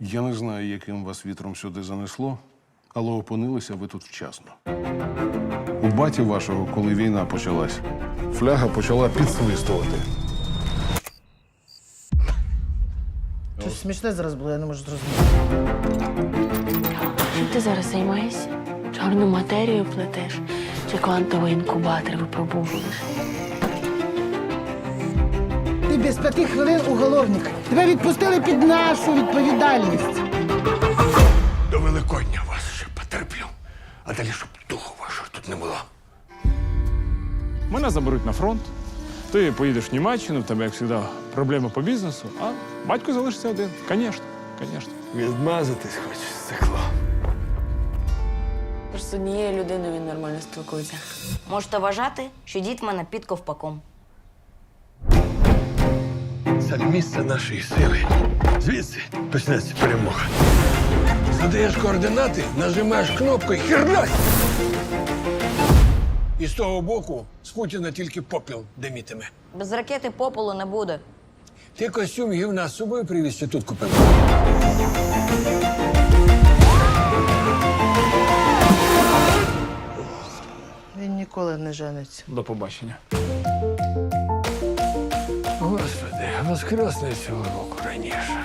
Я не знаю, яким вас вітром сюди занесло, але опинилися ви тут вчасно. У баті вашого, коли війна почалась, фляга почала підсвистувати. Щось смішне зараз було, я не можу зрозуміти. Чим ти зараз займаєшся? Чорну матерію плетеш чи квантовий інкубатор випробовуєш? Без п'яти хвилин уголовник. Тебе відпустили під нашу відповідальність. До Великодня вас ще потерплю, а далі щоб духу вашого тут не було. Мене заберуть на фронт. Ти поїдеш в Німеччину, в тебе, як завжди, проблеми по бізнесу, а батько залишиться один. Звісно, звісно. Відмазатись хочеш, стекло. Просто з однією людиною він нормально спілкується. Можете вважати, що дід в мене під ковпаком. Це місце нашої сили. Звідси почнеться перемога. Задаєш координати, нажимаєш кнопку і хернась! І з того боку з Путіна тільки попіл димітиме. Без ракети попелу не буде. Ти костюм гівна з собою привіз чи тут купив? Він ніколи не жениться. До побачення. Господи, воскресне цього року раніше.